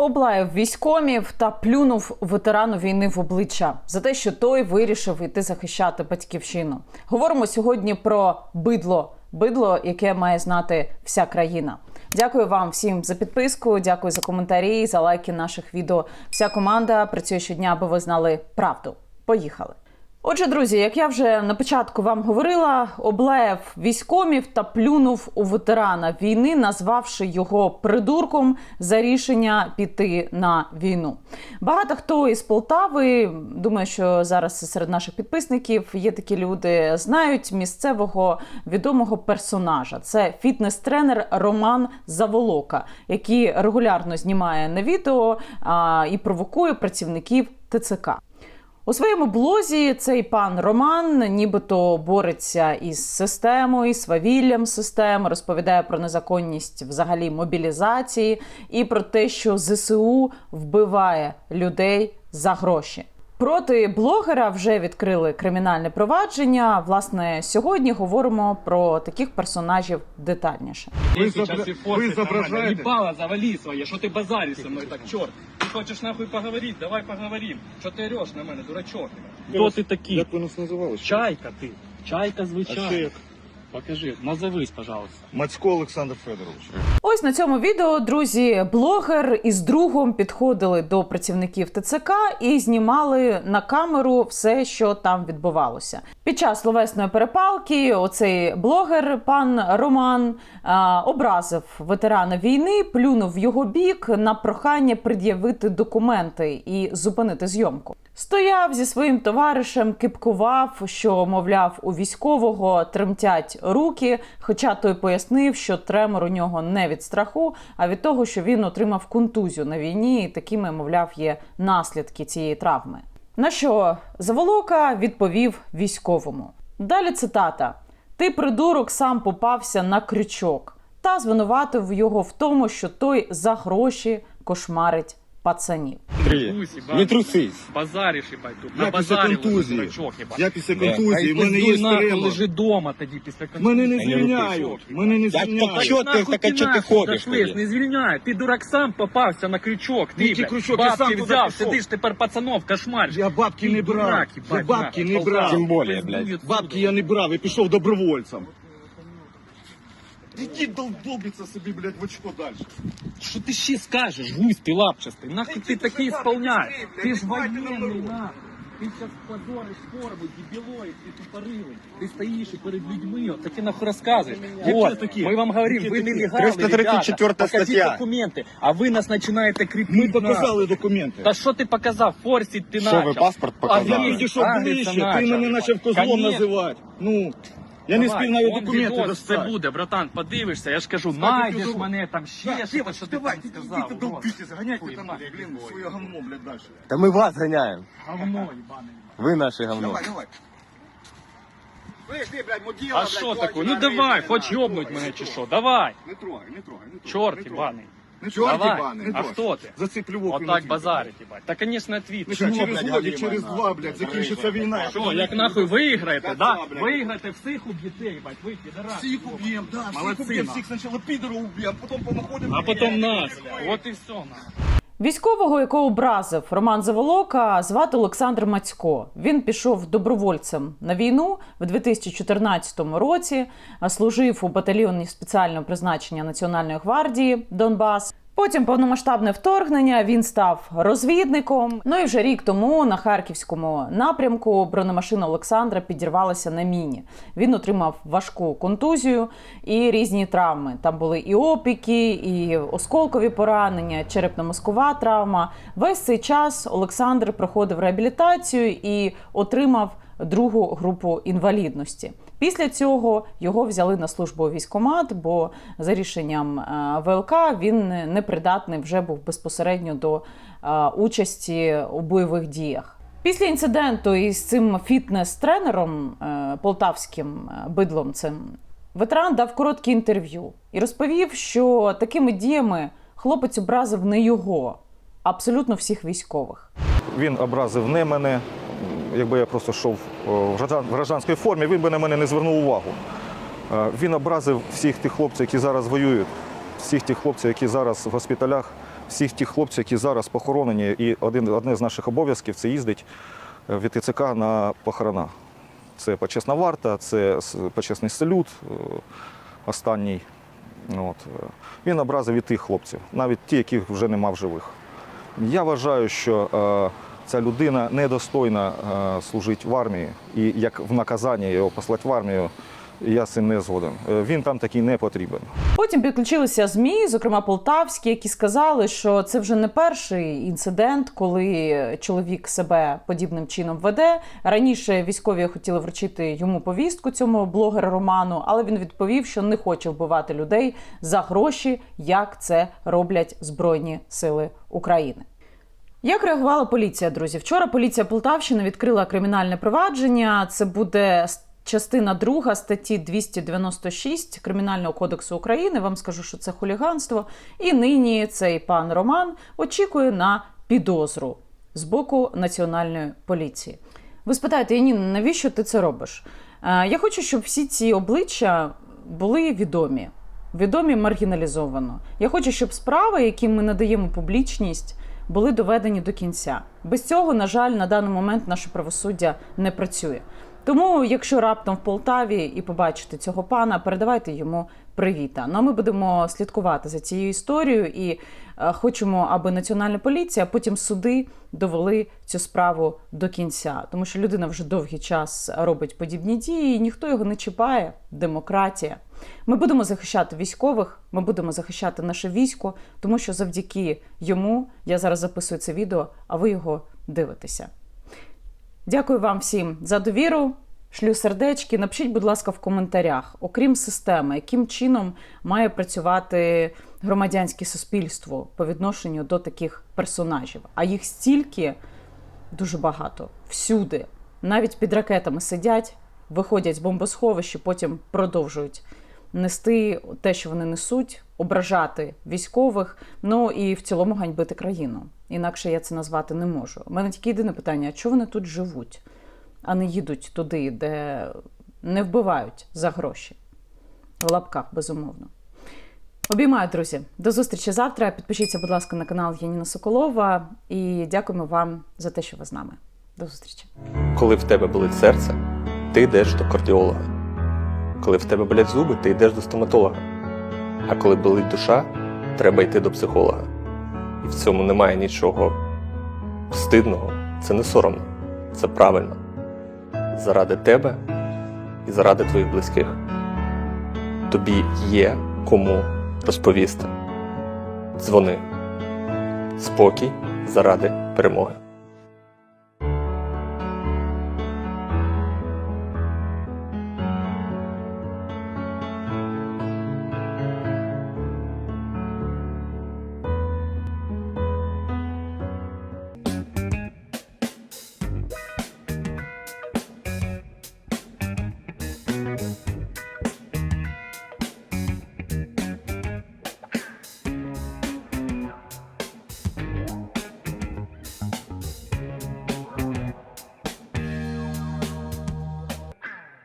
Облаяв військомів та плюнув ветерану війни в обличчя за те, що той вирішив іти захищати батьківщину. Говоримо сьогодні про бидло, бидло, яке має знати вся країна. Дякую вам всім за підписку. Дякую за коментарі, за лайки наших відео. Вся команда працює щодня, аби ви знали правду. Поїхали. Отже, друзі, як я вже на початку вам говорила, облаяв військомів та плюнув у ветерана війни, назвавши його придурком за рішення піти на війну. Багато хто із Полтави, думаю, що зараз серед наших підписників є такі люди, знають місцевого відомого персонажа. Це фітнес-тренер Роман Заволока, який регулярно знімає на відео а, і провокує працівників ТЦК. У своєму блозі цей пан Роман нібито бореться із системою, свавіллям системи, розповідає про незаконність взагалі мобілізації і про те, що ЗСУ вбиває людей за гроші. Проти блогера вже відкрили кримінальне провадження. Власне, сьогодні говоримо про таких персонажів детальніше. Вы Вы сейчас изобра- и фоткать вы изображаете- нормально. Ебало завали своє, що ти базариш со мною так, чорт. Ти хочеш нахуй поговорити, давай поговорим. Що ти ореш на мене, дурачок? Хто ти такий? Як ви нас називали? ще? Чайка ти. Чайка А ще звичайна. Покажи, назовись, пожалуйста. Мацько Олександр Федорович. Ось на цьому відео, друзі, блогер із другом підходили до працівників ТЦК і знімали на камеру все, що там відбувалося. Під час словесної перепалки оцей блогер, пан Роман, образив ветерана війни, плюнув в його бік на прохання пред'явити документи і зупинити зйомку. Стояв зі своїм товаришем, кипкував, що, мовляв, у військового тремтять руки. Хоча той пояснив, що тремор у нього не від страху, а від того, що він отримав контузію на війні, і такими, мовляв, є наслідки цієї травми. На що Заволока відповів військовому. Далі цитата: Ти, придурок, сам попався на крючок та звинуватив його в тому, що той за гроші кошмарить пацанів. Трусі, Не трусись. Базариш, їбать, тут. Я На після базарі контузії. дурачок. Я після контузії, в мене є стрема. лежи дома тоді після контузії. Мене не звільняють. Мене не Я звільняють. так чо- Нахуй так, а чо ти нахуй ходиш тоді? Не звільняй. Ти дурак сам попався на крючок. Ти, Який блядь, крючок? Я бабки сам туди взяв, пішов. сидиш тепер пацанов, кошмариш. Я бабки не брав. Я бабки не брав. Тим более, Пиздуй блядь. Бабки я не брав, я пішов добровольцем. Іди долбиться собі, блядь, в очко далі. Що ти ще скажеш, гусь ти лапчастий? Нахуй ти таке ісполняєш? Ти ж воєнний, нахуй. Ти зараз позориш форму, дебілоїд, ти тупорилий. Ти стоїш і перед людьми, от таки нахуй розказуєш. Вот, ми вам говоримо, Які ви нелегали, 334 ребята. Покажіть стаття. документи, а ви нас починаєте кріпити. Ми показали документи. Та що ти показав? Форсіть ти Що начав. ви паспорт А показали? я підійшов ближче, ти мене почав козлом Конечно. називати. Ну, я не спів навіть документи достати. Це буде, братан, подивишся, я ж кажу, Ставте найдеш мене там ще щось, що ти давай, там сказав. урод. долбитесь, там, блін, своє говно, блядь, далі. Та ми вас ганяємо. Говно, їбане. Ви наше говно. Давай, давай. А що таке? Ну давай, хоч йобнуть мене чи що, давай. Не трогай, не трогай, не трогай. Чорт не ебаний. Не чорт Давай. ебаний, не А хто ти? Зациплю вовку Отак базарить, їбать. Та, звісно, твіт. Нехай через блядь, через два, блядь, закінчиться війна. Що, як нахуй виграєте, да? Виграєте, всіх уб'єте, їбать, ви підарас. Всіх уб'єм, да, всіх Молодці, уб'єм, всіх спочатку підеру уб'єм, потім понаходимо. А потім нас. От і все, нахуй. Військового, якого образив Роман Заволока, звати Олександр Мацько. Він пішов добровольцем на війну в 2014 році, служив у батальйоні спеціального призначення Національної гвардії Донбас. Потім повномасштабне вторгнення. Він став розвідником. Ну і вже рік тому на харківському напрямку бронемашина Олександра підірвалася на міні. Він отримав важку контузію і різні травми. Там були і опіки, і осколкові поранення, черепно-мозкова травма. Весь цей час Олександр проходив реабілітацію і отримав другу групу інвалідності. Після цього його взяли на службу у військкомат, бо за рішенням е, ВЛК він непридатний вже був безпосередньо до е, участі у бойових діях. Після інциденту із цим фітнес-тренером е, полтавським бидлом цим ветеран дав коротке інтерв'ю і розповів, що такими діями хлопець образив не його, а абсолютно всіх військових. Він образив не мене. Якби я просто йшов в граждан- гражданській формі, він би на мене не звернув увагу. Е, Він образив всіх тих хлопців, які зараз воюють, всіх тих хлопців, які зараз в госпіталях, всіх тих хлопців, які зараз похоронені, і один, одне з наших обов'язків це їздить е, в ТЦК на похорона. Це почесна варта, це почесний салют е, останній. От. е. Він образив і тих хлопців, навіть ті, яких вже нема в живих. Я вважаю, що е, ця людина недостойна е, служити в армії, і як в наказання його послати в армію, я з цим не згоден. Е, Він там такий не потрібен. Потім підключилися ЗМІ, зокрема полтавські, які сказали, що це вже не перший інцидент, коли чоловік себе подібним чином веде. Раніше військові хотіли вручити йому повістку цьому блогеру Роману, але він відповів, що не хоче вбивати людей за гроші, як це роблять Збройні Сили України. Як реагувала поліція, друзі? Вчора поліція Полтавщини відкрила кримінальне провадження. Це буде частина друга статті 296 Кримінального кодексу України. Вам скажу, що це хуліганство. І нині цей пан Роман очікує на підозру з боку національної поліції. Ви спитаєте, Яніна, навіщо ти це робиш? Е, Я хочу, щоб всі ці обличчя були відомі, відомі маргіналізовано. Я хочу, щоб справи, яким ми надаємо публічність, були доведені до кінця. Без цього, на жаль, на даний момент наше правосуддя не працює. Тому, якщо раптом в Полтаві і побачите цього пана, передавайте йому привіта. Ну а ми будемо слідкувати за цією історією і е, хочемо, аби національна поліція, а потім суди довели цю справу до кінця. Тому що людина вже довгий час робить подібні дії, і ніхто його не чіпає. Демократія. Ми будемо захищати військових, ми будемо захищати наше військо, тому що завдяки йому я зараз записую це відео, а ви його дивитеся. Дякую вам всім за довіру. Шлю сердечки. Напишіть, будь ласка, в коментарях, окрім системи, яким чином має працювати громадянське суспільство по відношенню до таких персонажів. А їх стільки дуже багато всюди. Навіть під ракетами сидять, виходять з бомбосховища, потім продовжують нести те, що вони несуть, ображати військових, ну і в цілому ганьбити країну. Інакше я це назвати не можу. У мене тільки єдине питання: а чого вони тут живуть, а не їдуть туди, де не вбивають за гроші? В лапках, безумовно. Обіймаю, друзі. До зустрічі завтра. Підпишіться, будь ласка, на канал Яніна Соколова. І дякуємо вам за те, що ви з нами. До зустрічі. Коли в тебе болить серце, ти йдеш до кардіолога. Коли в тебе болять зуби, ти йдеш до стоматолога. А коли болить душа, треба йти до психолога. І в цьому немає нічого стидного, це не соромно, це правильно. Заради тебе і заради твоїх близьких. Тобі є кому розповісти. Дзвони. Спокій заради перемоги.